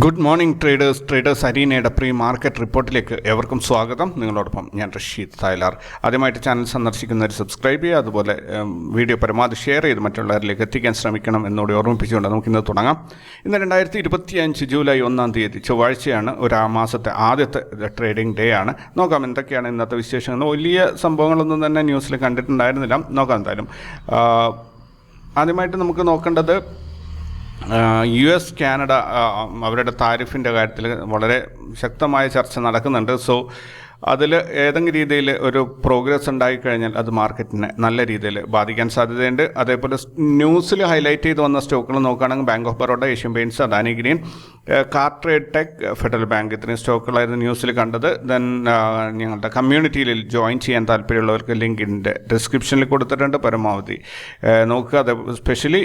Good morning traders traders അരീനയുടെ pre market റിപ്പോർട്ടിലേക്ക് എവർക്കും സ്വാഗതം. നിങ്ങളോടൊപ്പം ഞാൻ റഷീദ് തായ്ലാർ. ആദ്യമായിട്ട് ചാനൽ സന്ദർശിക്കുന്നവർ സബ്സ്ക്രൈബ് ചെയ്യുക അതുപോലെ വീഡിയോ പരമാവധി ഷെയർ ചെയ്ത് മറ്റുള്ളവരിലേക്ക് എത്തിക്കാൻ ശ്രമിക്കണം എന്നോട് ഓർമ്മിപ്പിച്ചുകൊണ്ട് നമുക്ക് ഇന്ന് തുടങ്ങാം. ഇന്ന് രണ്ടായിരത്തി ഇരുപത്തി അഞ്ച് ജൂലൈ ഒന്നാം തീയതി ചൊവ്വാഴ്ചയാണ് ഒരു മാസത്തെ ആദ്യത്തെ ട്രേഡിംഗ് ഡേ ആണ്. നോക്കാം എന്തൊക്കെയാണ് ഇന്നത്തെ വിശേഷങ്ങൾ. വലിയ സംഭവങ്ങളൊന്നും തന്നെ ന്യൂസിൽ കണ്ടിട്ടുണ്ടായിരുന്നില്ല. നോക്കാം എന്തായാലും. ആദ്യമായിട്ട് നമുക്ക് നോക്കേണ്ടത് യു എസ് കാനഡ അവരുടെ താരിഫിന്റെ കാര്യത്തിൽ വളരെ ശക്തമായ ചർച്ച നടക്കുന്നുണ്ട്. സോ അതിൽ ഏതെങ്കിലും രീതിയിൽ ഒരു പ്രോഗ്രസ് ഉണ്ടായിക്കഴിഞ്ഞാൽ അത് മാർക്കറ്റിനെ നല്ല രീതിയിൽ ബാധിക്കാൻ സാധ്യതയുണ്ട്. അതേപോലെ ന്യൂസിൽ ഹൈലൈറ്റ് ചെയ്ത് വന്ന സ്റ്റോക്കുകൾ നോക്കുകയാണെങ്കിൽ bank of Baroda Asian paints Adani green car trade tech federal bank ഇത്രയും സ്റ്റോക്കുകളായിരുന്നു ന്യൂസിൽ കണ്ടത്. ദെൻ ഞങ്ങളുടെ കമ്മ്യൂണിറ്റിയിൽ ജോയിൻ ചെയ്യാൻ താല്പര്യമുള്ളവർക്ക് ലിങ്കിന്റെ ഡിസ്ക്രിപ്ഷനിൽ കൊടുത്തിട്ടുണ്ട് പരമാവധി. നോക്കുക അത് സ്പെഷ്യലി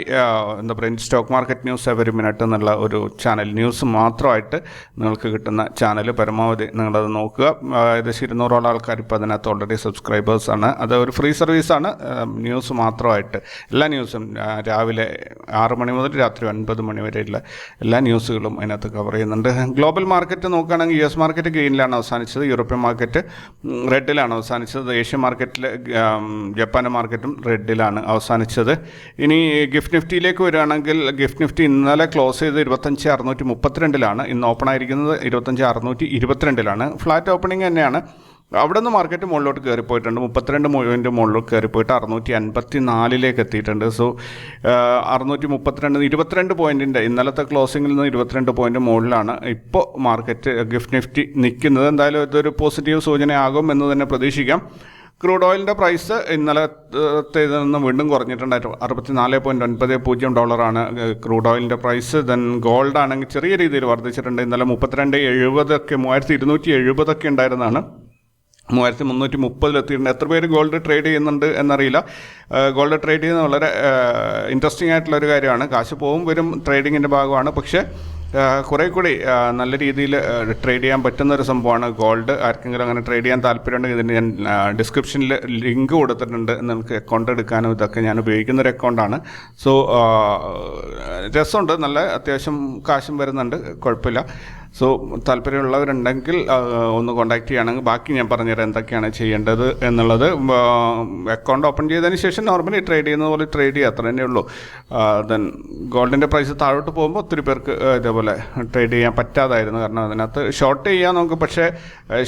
എന്താ പറയുക stock market news every minute എന്നുള്ള ഒരു ചാനൽ ന്യൂസ് മാത്രമായിട്ട് നിങ്ങൾക്ക് കിട്ടുന്ന ചാനൽ പരമാവധി നിങ്ങളത് നോക്കുക. ഏകദേശം ഇരുന്നൂറോളം ആൾക്കാർ ഇപ്പോൾ അതിനകത്ത് ഓൾറെഡി സബ്സ്ക്രൈബേഴ്സാണ് അത് ഒരു ഫ്രീ സർവീസാണ് ന്യൂസ് മാത്രമായിട്ട്. എല്ലാ ന്യൂസും രാവിലെ ആറ് മണി മുതൽ രാത്രി ഒൻപത് മണി വരെയുള്ള എല്ലാ ന്യൂസുകളും അതിനകത്ത് കവർ ചെയ്യുന്നുണ്ട്. ഗ്ലോബൽ മാർക്കറ്റ് നോക്കുകയാണെങ്കിൽ യു എസ് മാർക്കറ്റ് ഗ്രീനിലാണ് അവസാനിച്ചത്. യൂറോപ്യൻ മാർക്കറ്റ് റെഡിലാണ് അവസാനിച്ചത്. ഏഷ്യൻ മാർക്കറ്റിൽ ജപ്പാൻ മാർക്കറ്റും റെഡിലാണ് അവസാനിച്ചത്. ഇനി ഗിഫ്റ്റ് നിഫ്റ്റിയിലേക്ക് വരികയാണെങ്കിൽ ഗിഫ്റ്റ് നിഫ്റ്റി ഇന്നലെ ക്ലോസ് ചെയ്ത് ഇരുപത്തഞ്ച് അറുന്നൂറ്റി മുപ്പത്തിരണ്ടിലാണ്. ഇന്ന് ഓപ്പൺ ആയിരിക്കുന്നത് ഇരുപത്തഞ്ച് അറുന്നൂറ്റി ഇരുപത്തിരണ്ടിലാണ്. ഫ്ലാറ്റ് ഓപ്പണിംഗ് തന്നെയാണ്. അവിടെ നിന്ന് മാർക്കറ്റ് മുകളിലോട്ട് കയറിപ്പോയിട്ടുണ്ട് മുപ്പത്തിരണ്ട് മൂവിന്റെ മുകളിലോട്ട് കയറിപ്പോയിട്ട് അറുന്നൂറ്റി അൻപത്തി നാലിലേക്ക് എത്തിയിട്ടുണ്ട് സോ അറുന്നൂറ്റി മുപ്പത്തിരണ്ട് ഇരുപത്തിരണ്ട് പോയിന്റിന്റെ ഇന്നലത്തെ ക്ലോസിങ്ങിൽ നിന്ന് ഇരുപത്തിരണ്ട് പോയിന്റ് മുകളിലാണ് ഇപ്പോൾ മാർക്കറ്റ് ഗിഫ്റ്റ് നിഫ്റ്റി നിൽക്കുന്നത്. എന്തായാലും ഇതൊരു പോസിറ്റീവ് സൂചനയാകും എന്ന് തന്നെ പ്രതീക്ഷിക്കാം. ക്രൂഡ് ഓയിലിന്റെ പ്രൈസ് ഇന്നലത്തെ നിന്ന് വീണ്ടും കുറഞ്ഞിട്ടുണ്ടായിരുന്നു അറുപത്തിനാല് പോയിന്റ് ഒൻപത് പൂജ്യം ഡോളറാണ് ക്രൂഡ് ഓയിലിന്റെ പ്രൈസ് ദെൻ ഗോൾഡ് ആണെങ്കിൽ ചെറിയ രീതിയിൽ വർദ്ധിച്ചിട്ടുണ്ട്. ഇന്നലെ മുപ്പത്തിരണ്ട് എഴുപതൊക്കെ മൂവായിരത്തി ഇരുന്നൂറ്റി എഴുപതൊക്കെ ഉണ്ടായിരുന്നതാണ്. മൂവായിരത്തി മുന്നൂറ്റി മുപ്പതിലെത്തിയിട്ടുണ്ട് എത്ര പേര് ഗോൾഡ് ട്രേഡ് ചെയ്യുന്നുണ്ട് എന്നറിയില്ല. ഗോൾഡ് ട്രേഡ് ചെയ്യുന്നത് വളരെ ഇൻട്രസ്റ്റിംഗ് ആയിട്ടുള്ള ഒരു കാര്യമാണ്. കാശ് പോവും വരും ട്രേഡിങ്ങിന്റെ ഭാഗമാണ്. പക്ഷേ കുറേ കൂടി നല്ല രീതിയിൽ ട്രേഡ് ചെയ്യാൻ പറ്റുന്ന ഒരു സംഭവമാണ് ഗോൾഡ് ആർക്കെങ്കിലും അങ്ങനെ ട്രേഡ് ചെയ്യാൻ താല്പര്യമുണ്ടെങ്കിൽ ഇതിന് ഞാൻ ഡിസ്ക്രിപ്ഷനിൽ ലിങ്ക് കൊടുത്തിട്ടുണ്ട് നിങ്ങൾക്ക് അക്കൗണ്ട് എടുക്കാനും ഇതൊക്കെ ഞാൻ ഉപയോഗിക്കുന്ന ഒരു അക്കൗണ്ടാണ് സോ രസമുണ്ട്. നല്ല അത്യാവശ്യം കാശും വരുന്നുണ്ട്. കുഴപ്പമില്ല. സോ താല്പര്യമുള്ളവരുണ്ടെങ്കിൽ ഒന്ന് കോൺടാക്ട് ചെയ്യുകയാണെങ്കിൽ ബാക്കി ഞാൻ പറഞ്ഞുതരാം എന്തൊക്കെയാണ് ചെയ്യേണ്ടത് എന്നുള്ളത്. അക്കൗണ്ട് ഓപ്പൺ ചെയ്തതിന് ശേഷം നോർമലി ട്രേഡ് ചെയ്യുന്ന പോലെ ട്രേഡ് ചെയ്യുക അത്ര തന്നെ ഉള്ളൂ. ദെൻ ഗോൾഡിന്റെ പ്രൈസ് താഴോട്ട് പോകുമ്പോൾ ഒത്തിരി പേർക്ക് ഇതേപോലെ ട്രേഡ് ചെയ്യാൻ പറ്റാതായിരുന്നു. കാരണം അതിനകത്ത് ഷോർട്ട് ചെയ്യാൻ നമുക്ക് പക്ഷേ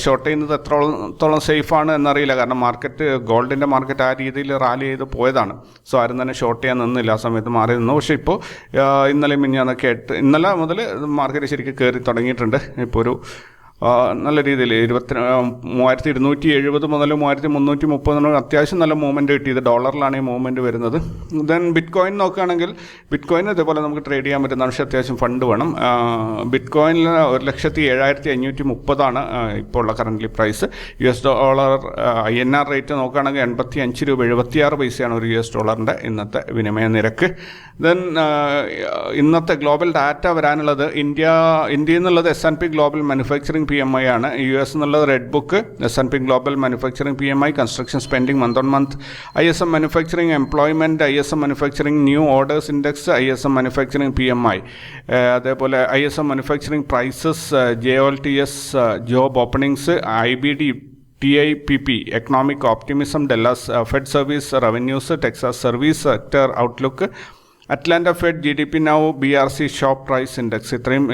ഷോർട്ട് ചെയ്യുന്നത് എത്രത്തോളം സേഫാണ് എന്നറിയില്ല. കാരണം മാർക്കറ്റ് ഗോൾഡിന്റെ മാർക്കറ്റ് ആ രീതിയിൽ റാലി ചെയ്ത് പോയതാണ്. സോ ആരും തന്നെ ഷോർട്ട് ചെയ്യാൻ നിന്നില്ല. ആ സമയത്ത് മാറി നിന്നു. പക്ഷേ ഇപ്പോൾ ഇന്നലെ മിഞ്ഞാന്നൊക്കെ ആയിട്ട് ഇന്നലെ മുതൽ മാർക്കറ്റ് ശരിക്കും കയറി തുടങ്ങിയിട്ടുണ്ട് ഇപ്പോൾ ഒരു നല്ല രീതിയിൽ ഇരുപത്തി മൂവായിരത്തി ഇരുന്നൂറ്റി എഴുപത് മുതൽ മൂവായിരത്തി മുന്നൂറ്റി മുപ്പത് അത്യാവശ്യം നല്ല മൂവ്മെന്റ് കിട്ടിയത് ഡോളറിലാണ് ഈ മൂവ്മെന്റ് വരുന്നത്. ദെൻ ബിറ്റ് കോയിൻ നോക്കുകയാണെങ്കിൽ ബിറ്റ് കോയിൻ ഇതേപോലെ നമുക്ക് ട്രേഡ് ചെയ്യാൻ പറ്റുന്ന പക്ഷേ അത്യാവശ്യം ഫണ്ട് വേണം. ബിറ്റ് കോയിനിൽ ഒരു ലക്ഷത്തി ഏഴായിരത്തി അഞ്ഞൂറ്റി മുപ്പതാണ് ഇപ്പോൾ ഉള്ള current price U S dollar I N R rate നോക്കുകയാണെങ്കിൽ എൺപത്തി അഞ്ച് രൂപ എഴുപത്തിയാറ് പൈസയാണ് ഒരു യു എസ് ഡോളറിന്റെ ഇന്നത്തെ വിനിമയ നിരക്ക്. ദെൻ ഇന്നത്തെ ഗ്ലോബൽ ഡാറ്റ വരാനുള്ളത് ഇന്ത്യ ഇന്ത്യയിൽ നിന്നുള്ളത് S N P global manufacturing P M I ആണ്. യു എസ് എന്നുള്ളത് red book S N P global manufacturing P M I construction spending month on month I S M manufacturing employment I S M manufacturing new orders index I S M manufacturing P M I അതേപോലെ I S M manufacturing prices J O L T S job openings I B D T I P P economic optimism Dallas Fed service revenues Texas service sector outlook Atlanta Fed G D P now B R C shop price index ഇത്രയും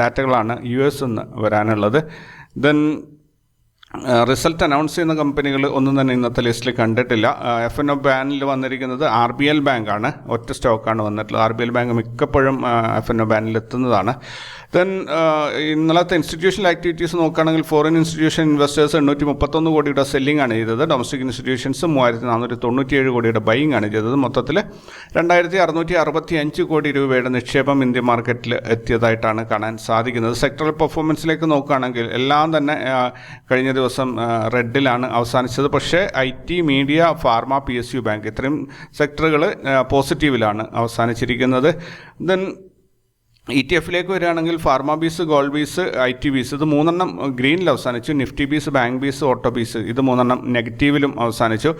ഡാറ്റകളാണ് U S നിന്ന് വരാനുള്ളത്. Then result announce ചെയ്യുന്ന കമ്പനികൾ ഒന്നും തന്നെ ഇന്നത്തെ ലിസ്റ്റിൽ കണ്ടിട്ടില്ല. എഫ് എൻ ഒ ബാനിൽ വന്നിരിക്കുന്നത് ആർ ബി എൽ ബാങ്കാണ് ഒറ്റ സ്റ്റോക്കാണ് വന്നിട്ടുള്ളത്. ആർ ബി എൽ ബാങ്ക് മിക്കപ്പോഴും എഫ് എൻ ഒ ബാനിൽ എത്തുന്നതാണ്. ദെൻ ഇന്നലത്തെ ഇൻസ്റ്റിറ്റ്യൂഷണൽ ആക്ടിവിറ്റീസ് നോക്കുകയാണെങ്കിൽ ഫോറിൻ ഇൻസ്റ്റിറ്റ്യൂഷൻ ഇൻവെസ്റ്റേഴ്സ് എണ്ണൂറ്റി മുപ്പത്തൊന്ന് കോടിയുടെ സെല്ലിംഗ് ആണ് ചെയ്തത്. ഡൊമസ്റ്റിക് ഇൻസ്റ്റിറ്റ്യൂഷൻസ് മൂവായിരത്തി നാനൂറ്റി തൊണ്ണൂറ്റിയേഴ് കോടിയുടെ ബൈങ് ആണ് ചെയ്തത്. മൊത്തത്തിൽ രണ്ടായിരത്തി അറുന്നൂറ്റി അറുപത്തി അഞ്ച് കോടി രൂപയുടെ നിക്ഷേപം ഇന്ത്യൻ മാർക്കറ്റിൽ എത്തിയതായിട്ടാണ് കാണാൻ സാധിക്കുന്നത്. സെക്ടറൽ പെർഫോമൻസിലേക്ക് നോക്കുകയാണെങ്കിൽ എല്ലാം തന്നെ കഴിഞ്ഞ ദിവസം റെഡിലാണ് അവസാനിച്ചത്. പക്ഷേ I T media pharma P S U bank ഇത്രയും സെക്ടറുകൾ പോസിറ്റീവിലാണ് അവസാനിച്ചിരിക്കുന്നത്. ദെൻ ഇ ടി എഫിലേക്ക് വരികയാണെങ്കിൽ pharma bees gold bees I T bees ഇത് മൂന്നെണ്ണം ഗ്രീനിൽ അവസാനിച്ചു. Nifty bees bank bees auto bees ഇത് മൂന്നെണ്ണം നെഗറ്റീവിലും അവസാനിച്ചു.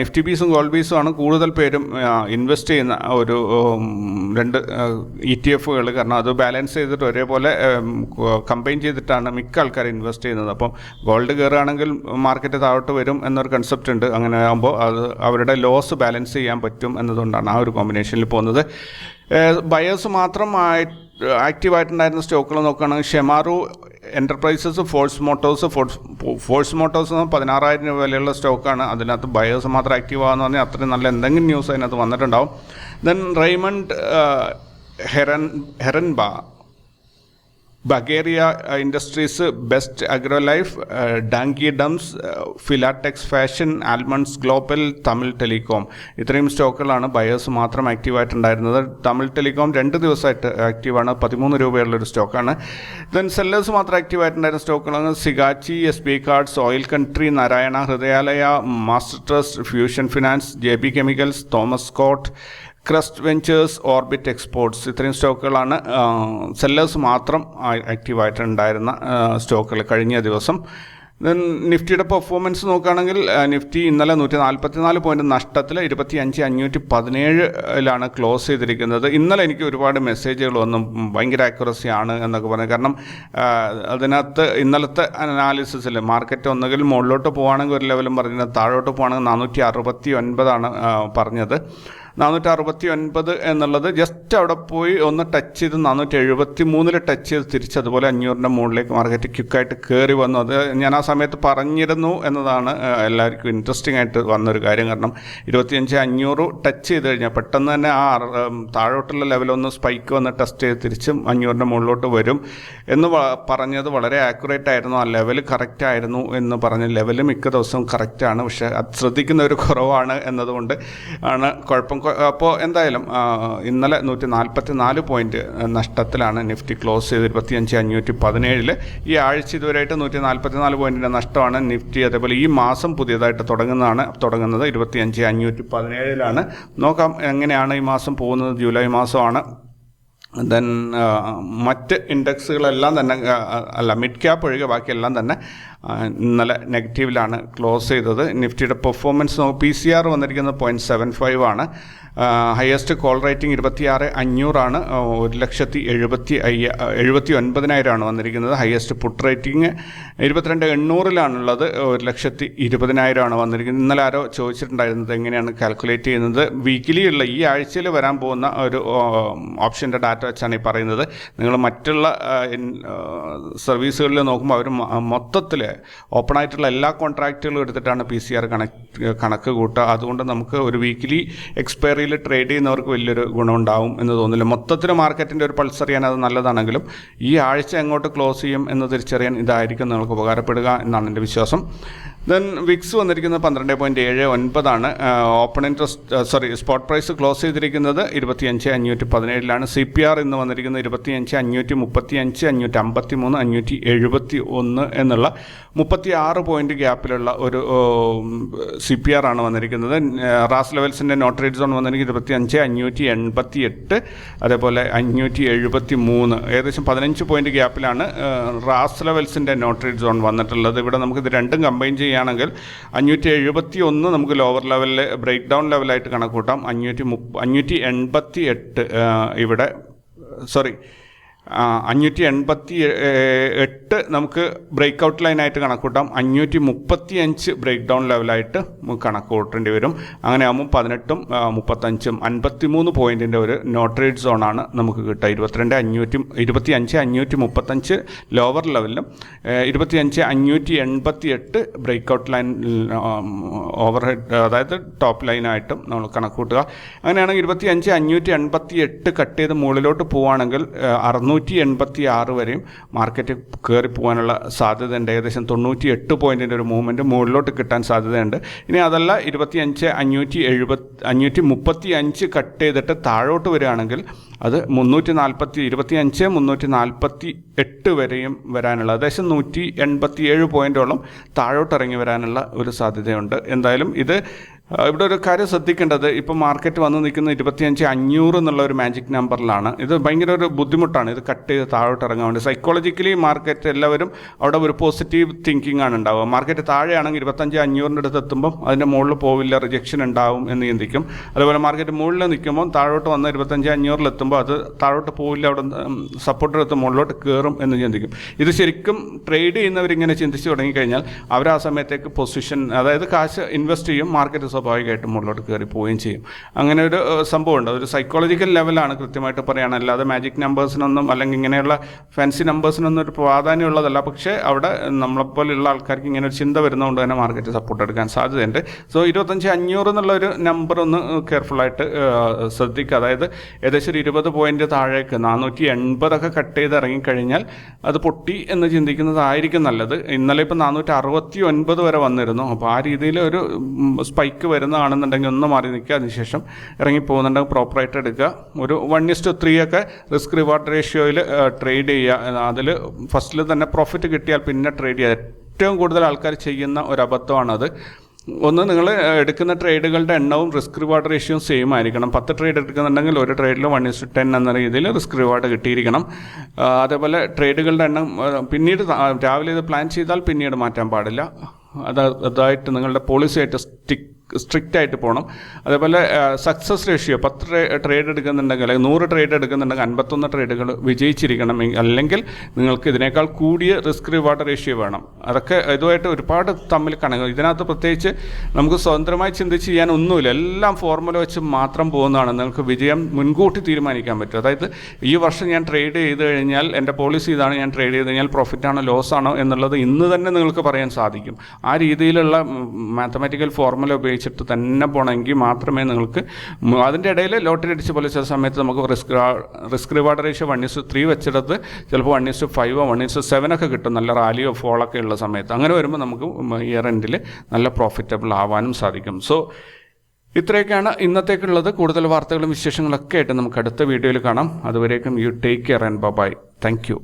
നിഫ്റ്റി ബീസും ഗോൾഡ് ബീസും ആണ് കൂടുതൽ പേരും ഇൻവെസ്റ്റ് ചെയ്യുന്ന ഒരു രണ്ട് ഇ ടി എഫുകൾ കാരണം അത് ബാലൻസ് ചെയ്തിട്ട് ഒരേപോലെ കമ്പൈൻ ചെയ്തിട്ടാണ് മിക്ക ആൾക്കാർ ഇൻവെസ്റ്റ് ചെയ്യുന്നത്. അപ്പം ഗോൾഡ് കയറുകയാണെങ്കിൽ മാർക്കറ്റ് താഴോട്ട് വരും എന്നൊരു കൺസെപ്റ്റ് ഉണ്ട്. അങ്ങനെ ആകുമ്പോൾ അത് അവരുടെ ലോസ് ബാലൻസ് ചെയ്യാൻ പറ്റും എന്നതുകൊണ്ടാണ് ആ ഒരു കോമ്പിനേഷനിൽ പോകുന്നത്. ബയേഴ്സ് മാത്രം ആക്റ്റീവായിട്ടുണ്ടായിരുന്ന സ്റ്റോക്കുകൾ നോക്കുകയാണെങ്കിൽ Shemaroo enterprises force motors force force motors പതിനാറായിരം രൂപ വിലയുള്ള സ്റ്റോക്കാണ്. അതിനകത്ത് ബയേഴ്സ് മാത്രം ആക്റ്റീവ് ആകുന്ന പറഞ്ഞാൽ അത്രയും നല്ല എന്തെങ്കിലും ന്യൂസ് അതിനകത്ത് വന്നിട്ടുണ്ടാവും. ദെൻ റെയ്മണ്ട് ഹെറൻ Heranba ബഗേറിയ industries best agro life Dangee Dums Filatex fashion Almondz global Tamil telecom ഇത്രയും സ്റ്റോക്കുകളാണ് ബയേഴ്സ് മാത്രം ആക്റ്റീവായിട്ടുണ്ടായിരുന്നത് തമിഴ് ടെലികോം രണ്ട് ദിവസമായിട്ട് ആക്റ്റീവാണ് പതിമൂന്ന് രൂപയുള്ളൊരു സ്റ്റോക്കാണ്. ദെൻ സെല്ലേഴ്സ് മാത്രം ആക്റ്റീവായിട്ടുണ്ടായിരുന്ന സ്റ്റോക്കുകളാണ് Sigachi S B cards oil country Narayana Hrudayalaya master trust fusion finance J B chemicals Thomas Scott Crest ventures orbit exports ഇത്രയും സ്റ്റോക്കുകളാണ്. സെല്ലേഴ്സ് മാത്രം ആക്റ്റീവായിട്ടുണ്ടായിരുന്ന സ്റ്റോക്കുകൾ കഴിഞ്ഞ ദിവസം. ദെൻ നിഫ്റ്റിയുടെ പെർഫോമൻസ് നോക്കുകയാണെങ്കിൽ നിഫ്റ്റി ഇന്നലെ നൂറ്റി നാൽപ്പത്തി നാല് പോയിന്റ് നഷ്ടത്തിൽ ഇരുപത്തി അഞ്ച് അഞ്ഞൂറ്റി പതിനേഴിലാണ് ക്ലോസ് ചെയ്തിരിക്കുന്നത്. ഇന്നലെ എനിക്ക് ഒരുപാട് മെസ്സേജുകൾ വന്നു ഭയങ്കര ആക്യുറസി ആണ് എന്നൊക്കെ പറഞ്ഞു. കാരണം അതിനകത്ത് ഇന്നലത്തെ അനാലിസിസിൽ മാർക്കറ്റ് ഒന്നുകിൽ മുകളിലോട്ട് പോകുകയാണെങ്കിൽ ഒരു ലെവലും പറഞ്ഞത് താഴോട്ട് പോകുകയാണെങ്കിൽ നാനൂറ്റി അറുപത്തി ഒൻപതാണ് പറഞ്ഞത്. നാനൂറ്റി അറുപത്തി ഒൻപത് എന്നുള്ളത് ജസ്റ്റ് അവിടെ പോയി ഒന്ന് ടച്ച് ചെയ്ത് നാനൂറ്റി എഴുപത്തി മൂന്നിൽ ടച്ച് ചെയ്ത് തിരിച്ച് അതുപോലെ അഞ്ഞൂറിന്റെ മുകളിലേക്ക് മാർക്കറ്റ് ക്യുക്കായിട്ട് കയറി വന്നു. അത് ഞാൻ ആ സമയത്ത് പറഞ്ഞിരുന്നു എന്നതാണ് എല്ലാവർക്കും ഇൻട്രസ്റ്റിംഗ് ആയിട്ട് വന്നൊരു കാര്യം. കാരണം ഇരുപത്തിയഞ്ച് അഞ്ഞൂറ് ടച്ച് ചെയ്ത് കഴിഞ്ഞാൽ പെട്ടെന്ന് തന്നെ ആ താഴോട്ടുള്ള ലെവലൊന്ന് സ്പൈക്ക് വന്ന് ടെസ്റ്റ് ചെയ്ത് തിരിച്ചും അഞ്ഞൂറിന്റെ മുകളിലോട്ട് വരും എന്ന് പറഞ്ഞത് വളരെ ആക്യുറേറ്റ് ആയിരുന്നു. ആ ലെവൽ കറക്റ്റ് ആയിരുന്നു എന്ന് പറഞ്ഞ ലെവൽ മിക്ക ദിവസവും കറക്റ്റാണ് പക്ഷേ അത് ശ്രദ്ധിക്കുന്ന ഒരു കുറവാണ് എന്നതുകൊണ്ട് ആണ് കുഴപ്പം അപ്പോൾ എന്തായാലും ഇന്നലെ നൂറ്റി നാൽപ്പത്തി നാല് പോയിന്റ് നഷ്ടത്തിലാണ് നിഫ്റ്റി ക്ലോസ് ചെയ്ത് ഇരുപത്തിയഞ്ച് അഞ്ഞൂറ്റി പതിനേഴിൽ ഈ ആഴ്ച ഇതുവരെയായിട്ട് നൂറ്റി നാൽപ്പത്തി നാല് പോയിന്റിന്റെ നഷ്ടമാണ് നിഫ്റ്റി. അതേപോലെ ഈ മാസം പുതിയതായിട്ട് തുടങ്ങുന്നതാണ് തുടങ്ങുന്നത് ഇരുപത്തിയഞ്ച് അഞ്ഞൂറ്റി പതിനേഴിലാണ് നോക്കാം എങ്ങനെയാണ് ഈ മാസം പോകുന്നത്. ജൂലൈ മാസമാണ് ദെൻ മറ്റ് ഇൻഡെക്സുകളെല്ലാം തന്നെ അല്ല മിഡ് ക്യാപ്പ് ഒഴികെ ബാക്കിയെല്ലാം തന്നെ ഇന്നലെ നെഗറ്റീവിലാണ് ക്ലോസ് ചെയ്തത്. നിഫ്റ്റിയുടെ പെർഫോമൻസ് പി സി ആർ വന്നിരിക്കുന്നത് പോയിന്റ് സെവൻ ഫൈവ് ആണ്. ഹയസ്റ്റ് കോൾ റേറ്റിംഗ് ഇരുപത്തിയാറ് അഞ്ഞൂറാണ്. ഒരു ലക്ഷത്തി എഴുപത്തി അയ്യ എഴുപത്തി ഒൻപതിനായിരമാണ് വന്നിരിക്കുന്നത്. ഹയസ്റ്റ് പുട്ട് റേറ്റിംഗ് ഇരുപത്തിരണ്ട് എണ്ണൂറിലാണുള്ളത്. ഒരു ലക്ഷത്തി ഇരുപതിനായിരമാണ് വന്നിരിക്കുന്നത്. ഇന്നലെ ആരോ ചോദിച്ചിട്ടുണ്ടായിരുന്നത് എങ്ങനെയാണ് കാൽക്കുലേറ്റ് ചെയ്യുന്നത്. വീക്കിലിയുള്ള ഈ ആഴ്ചയിൽ വരാൻ പോകുന്ന ഒരു ഓപ്ഷന്റെ ഡാറ്റ വെച്ചാണ് ഈ പറയുന്നത്. നിങ്ങൾ മറ്റുള്ള സർവീസുകളിൽ നോക്കുമ്പോൾ അവർ മൊത്തത്തിൽ ഓപ്പൺ ആയിട്ടുള്ള എല്ലാ കോൺട്രാക്റ്റുകളും എടുത്തിട്ടാണ് പി സി ആർ കണക്ക് കണക്ക് കൂട്ടുക. അതുകൊണ്ട് നമുക്ക് ഒരു വീക്കിലി എക്സ്പയറിയിൽ ട്രേഡ് ചെയ്യുന്നവർക്ക് വലിയൊരു ഗുണമുണ്ടാവും എന്ന് തോന്നുന്നില്ല. മൊത്തത്തിൽ മാർക്കറ്റിന്റെ ഒരു പൾസ് അറിയാൻ അത് നല്ലതാണെങ്കിലും ഈ ആഴ്ച എങ്ങോട്ട് ക്ലോസ് ചെയ്യും എന്ന് തിരിച്ചറിയാൻ ഇതായിരിക്കും നിങ്ങൾക്ക് ഉപകാരപ്പെടുക എന്നാണ് എന്റെ വിശ്വാസം. ദെൻ വിക്സ് വന്നിരിക്കുന്നത് പന്ത്രണ്ട് പോയിന്റ് ഏഴ് ഒൻപതാണ്. Open interest sorry spot price close ചെയ്തിരിക്കുന്നത് ഇരുപത്തിയഞ്ച് അഞ്ഞൂറ്റി പതിനേഴിലാണ് സി പി ആർ ഇന്ന് വന്നിരിക്കുന്നത് ഇരുപത്തിയഞ്ച് അഞ്ഞൂറ്റി മുപ്പത്തി അഞ്ച് അഞ്ഞൂറ്റി അമ്പത്തി മൂന്ന് അഞ്ഞൂറ്റി എഴുപത്തി ഒന്ന് എന്നുള്ള മുപ്പത്തി ആറ് പോയിന്റ് ഗ്യാപ്പിലുള്ള ഒരു സി പി ആർ ആണ് വന്നിരിക്കുന്നത്. റാസ് ലെവൽസിന്റെ നോട്ട് റേറ്റ് സോൺ വന്നിരിക്കുന്നത് ഇരുപത്തി അഞ്ച് അഞ്ഞൂറ്റി എൺപത്തി എട്ട് അതേപോലെ അഞ്ഞൂറ്റി എഴുപത്തി മൂന്ന് ഏകദേശം പതിനഞ്ച് പോയിന്റ് ഗ്യാപ്പിലാണ് റാസ് ലെവൽസിന്റെ നോട്ട് റേറ്റ് സോൺ വന്നിട്ടുള്ളത്. ഇവിടെ നമുക്ക് ഇത് രണ്ടും കമ്പൈൻ ചെയ്യുകയാണെങ്കിൽ അഞ്ഞൂറ്റി എഴുപത്തി ഒന്ന് നമുക്ക് ലോവർ ലെവലിൽ ബ്രേക്ക് ഡൗൺ ലെവലായിട്ട് കണക്കൂട്ടാം അഞ്ഞൂറ്റി മുപ്പ അഞ്ഞൂറ്റി എൺപത്തി എട്ട് ഇവിടെ സോറി അഞ്ഞൂറ്റി എൺപത്തി എട്ട് നമുക്ക് ബ്രേക്ക് ഔട്ട് ലൈനായിട്ട് കണക്കൂട്ടാം. അഞ്ഞൂറ്റി മുപ്പത്തി അഞ്ച് ബ്രേക്ക് ഡൗൺ ലെവലായിട്ട് നമുക്ക് കണക്ക് കൂട്ടേണ്ടി വരും. അങ്ങനെ ആകുമ്പോൾ പതിനെട്ടും മുപ്പത്തഞ്ചും അൻപത്തി മൂന്ന് പോയിന്റിന്റെ ഒരു നോട്രേഡ് സോണാണ് നമുക്ക് കിട്ടുക. ഇരുപത്തിരണ്ട് അഞ്ഞൂറ്റി ഇരുപത്തി അഞ്ച് അഞ്ഞൂറ്റി മുപ്പത്തഞ്ച് ലോവർ ലെവലിലും ഇരുപത്തി അഞ്ച് അഞ്ഞൂറ്റി എൺപത്തി എട്ട് break out line overhead അതായത് ടോപ്പ് ലൈനായിട്ടും നമ്മൾ കണക്ക് കൂട്ടുക അങ്ങനെയാണെങ്കിൽ ഇരുപത്തി അഞ്ച് അഞ്ഞൂറ്റി എൺപത്തി എട്ട് കട്ട് ചെയ്ത് മുകളിലോട്ട് പോവുകയാണെങ്കിൽ അറുന്നൂറ്റി എൺപത്തി ആറ് വരെയും മാർക്കറ്റ് കയറി പോകാനുള്ള സാധ്യതയുണ്ട്. ഏകദേശം തൊണ്ണൂറ്റി എട്ട് പോയിന്റിന്റെ ഒരു മൂവ്മെന്റ് മുകളിലോട്ട് കിട്ടാൻ സാധ്യതയുണ്ട്. ഇനി അതല്ല ഇരുപത്തി അഞ്ച് അഞ്ഞൂറ്റി എഴുപത്തി അഞ്ഞൂറ്റി മുപ്പത്തി അഞ്ച് കട്ട് ചെയ്തിട്ട് താഴോട്ട് വരികയാണെങ്കിൽ അത് മുന്നൂറ്റി നാൽപ്പത്തി ഇരുപത്തി അഞ്ച് മുന്നൂറ്റി നാൽപ്പത്തി എട്ട് വരെയും വരാനുള്ള ഏകദേശം നൂറ്റി എൺപത്തി ഏഴ് പോയിന്റോളം താഴോട്ട് ഇറങ്ങി വരാനുള്ള ഒരു സാധ്യതയുണ്ട്. എന്തായാലും ഇത് ഇവിടെ ഒരു കാര്യം ശ്രദ്ധിക്കേണ്ടത്. ഇപ്പോൾ മാർക്കറ്റ് വന്ന് നിൽക്കുന്ന ഇരുപത്തിയഞ്ച് അഞ്ഞൂറ് എന്നുള്ള ഒരു മാജിക് നമ്പറിലാണ് ഇത് ഭയങ്കര ഒരു ബുദ്ധിമുട്ടാണ്. ഇത് കട്ട് ചെയ്ത് താഴോട്ട് ഇറങ്ങാൻ വേണ്ടി. സൈക്കോളജിക്കലി മാർക്കറ്റ് എല്ലാവരും അവിടെ ഒരു പോസിറ്റീവ് തിങ്കിങ് ആണ് ഉണ്ടാവുക. മാർക്കറ്റ് താഴെയാണെങ്കിൽ ഇരുപത്തഞ്ച് അഞ്ഞൂറിന്റെ അടുത്ത് എത്തുമ്പം അതിന്റെ മുകളിൽ പോവില്ല റിജക്ഷൻ ഉണ്ടാവും എന്ന് ചിന്തിക്കും. അതുപോലെ മാർക്കറ്റ് മുകളിൽ നിൽക്കുമ്പോൾ താഴോട്ട് വന്ന് ഇരുപത്തഞ്ച് അഞ്ഞൂറിൽ എത്തുമ്പോൾ അത് താഴോട്ട് പോവില്ല അവിടെ സപ്പോർട്ട് എടുത്ത് മുകളിലോട്ട് കയറും എന്ന് ചിന്തിക്കും. ഇത് ശരിക്കും ട്രേഡ് ചെയ്യുന്നവരിങ്ങനെ ചിന്തിച്ച് തുടങ്ങിക്കഴിഞ്ഞാൽ അവർ ആ സമയത്തേക്ക് പൊസിഷൻ അതായത് കാശ് ഇൻവെസ്റ്റ് ചെയ്യും മാർക്കറ്റ് സ്വാഭാവികമായിട്ടും മുകളിലോട്ട് കയറി പോവുകയും ചെയ്യും. അങ്ങനെ ഒരു സംഭവമുണ്ട്. ഒരു സൈക്കോളജിക്കൽ ലെവലാണ് കൃത്യമായിട്ട് പറയുകയാണ് അല്ലാതെ മാജിക് നമ്പേഴ്സിനൊന്നും അല്ലെങ്കിൽ ഇങ്ങനെയുള്ള ഫാൻസി നമ്പേഴ്സിനൊന്നും ഒരു പ്രാധാന്യമുള്ളതല്ല. പക്ഷേ അവിടെ നമ്മളെപ്പോലെയുള്ള ആൾക്കാർക്ക് ഇങ്ങനെ ഒരു ചിന്ത വരുന്നതുകൊണ്ട് തന്നെ മാർക്കറ്റ് സപ്പോർട്ട് എടുക്കാൻ സാധ്യതയുണ്ട്. സോ ഇരുപത്തഞ്ച് അഞ്ഞൂറ് എന്നുള്ള ഒരു നമ്പർ ഒന്ന് കെയർഫുള്ളായിട്ട് ശ്രദ്ധിക്കുക. അതായത് ഏകദേശം ഒരു ഇരുപത് പോയിന്റ് താഴേക്ക് നാനൂറ്റി എൺപതൊക്കെ കട്ട് ചെയ്ത് ഇറങ്ങിക്കഴിഞ്ഞാൽ അത് പൊട്ടി എന്ന് ചിന്തിക്കുന്നതായിരിക്കും നല്ലത്. ഇന്നലെ ഇപ്പോൾ നാനൂറ്റി അറുപത്തി ഒൻപത് വരെ വന്നിരുന്നു. അപ്പോൾ ആ രീതിയിൽ ഒരു സ്പൈക്ക് വരുന്നതാണെന്നുണ്ടെങ്കിൽ ഒന്ന് മാറി നിൽക്കുക. അതിനുശേഷം ഇറങ്ങി പോകുന്നുണ്ടെങ്കിൽ പ്രോപ്പറായിട്ട് എടുക്കുക. ഒരു വൺ ഇസ്റ്റു ത്രീ ഒക്കെ റിസ്ക് റിവാർഡ് റേഷ്യോയിൽ ട്രേഡ് ചെയ്യുക. അതിൽ ഫസ്റ്റിൽ തന്നെ പ്രോഫിറ്റ് കിട്ടിയാൽ പിന്നെ ട്രേഡ് ചെയ്യുക. ഏറ്റവും കൂടുതൽ ആൾക്കാർ ചെയ്യുന്ന ഒരു അബദ്ധമാണത്. ഒന്ന് നിങ്ങൾ എടുക്കുന്ന ട്രേഡുകളുടെ എണ്ണവും റിസ്ക് റിവാർഡ് റേഷ്യോയും സെയിം ആയിരിക്കണം. പത്ത് ട്രേഡ് എടുക്കുന്നുണ്ടെങ്കിൽ ഒരു ട്രേഡിൽ വൺ ഇസ് ടെൻ എന്ന രീതിയിൽ റിസ്ക് റിവാർഡ് കിട്ടിയിരിക്കണം. അതേപോലെ ട്രേഡുകളുടെ എണ്ണം പിന്നീട് രാവിലെ ഇത് പ്ലാൻ ചെയ്താൽ പിന്നീട് മാറ്റാൻ പാടില്ല. അത് അതായിട്ട് നിങ്ങളുടെ പോളിസി ആയിട്ട് സ്റ്റിക്ക് സ്ട്രിക്റ്റ് ആയിട്ട് പോകണം അതേപോലെ സക്സസ് റേഷ്യോ പത്ത് ട്രേഡ് എടുക്കുന്നുണ്ടെങ്കിൽ അല്ലെങ്കിൽ നൂറ് ട്രേഡ് എടുക്കുന്നുണ്ടെങ്കിൽ അൻപത്തൊന്ന് ട്രേഡുകൾ വിജയിച്ചിരിക്കണം അല്ലെങ്കിൽ നിങ്ങൾക്ക് ഇതിനേക്കാൾ കൂടിയ റിസ്ക് റിവാർഡ് റേഷ്യോ വേണം. അതൊക്കെ ഇതുമായിട്ട് ഒരുപാട് തമ്മിൽ കണക്ക്. ഇതിനകത്ത് പ്രത്യേകിച്ച് നമുക്ക് സ്വതന്ത്രമായി ചിന്തിച്ച് ചെയ്യാൻ ഒന്നുമില്ല. എല്ലാം ഫോർമുല വെച്ച് മാത്രം പോകുന്നതാണ്. നിങ്ങൾക്ക് വിജയം മുൻകൂട്ടി തീരുമാനിക്കാൻ പറ്റും. അതായത് ഈ വർഷം ഞാൻ ട്രേഡ് ചെയ്ത് കഴിഞ്ഞാൽ എന്റെ പോളിസി ഇതാണ് ഞാൻ ട്രേഡ് ചെയ്ത് കഴിഞ്ഞാൽ പ്രോഫിറ്റ് ആണോ ലോസ് ആണോ എന്നുള്ളത് ഇന്ന് തന്നെ നിങ്ങൾക്ക് പറയാൻ സാധിക്കും. ആ രീതിയിലുള്ള മാത്തമാറ്റിക്കൽ ഫോർമുല ഉപയോഗിച്ചിട്ട് തന്നെ പോകണമെങ്കിൽ മാത്രമേ നിങ്ങൾക്ക് അതിന്റെ ഇടയിൽ ലോട്ടറി അടിച്ച് പോലെ ചില സമയത്ത് നമുക്ക് risk risk reward ratio one is three വെച്ചിടത്ത് ചിലപ്പോൾ വൺ ഇസ് ഫൈവോ വൺ ഇസ് സെവനൊക്കെ കിട്ടും. നല്ല റാലിയോ ഫോളൊക്കെ ഉള്ള സമയത്ത്. അങ്ങനെ വരുമ്പോൾ നമുക്ക് ഇയർ എൻഡിൽ നല്ല പ്രോഫിറ്റബിൾ ആവാനും സാധിക്കും. സോ ഇത്രയൊക്കെയാണ് ഇന്നത്തേക്കുള്ളത്. കൂടുതൽ വാർത്തകളും വിശേഷങ്ങളൊക്കെ ആയിട്ട് നമുക്ക് അടുത്ത വീഡിയോയിൽ കാണാം. അതുവരേക്കും you take care and bye. Thank you.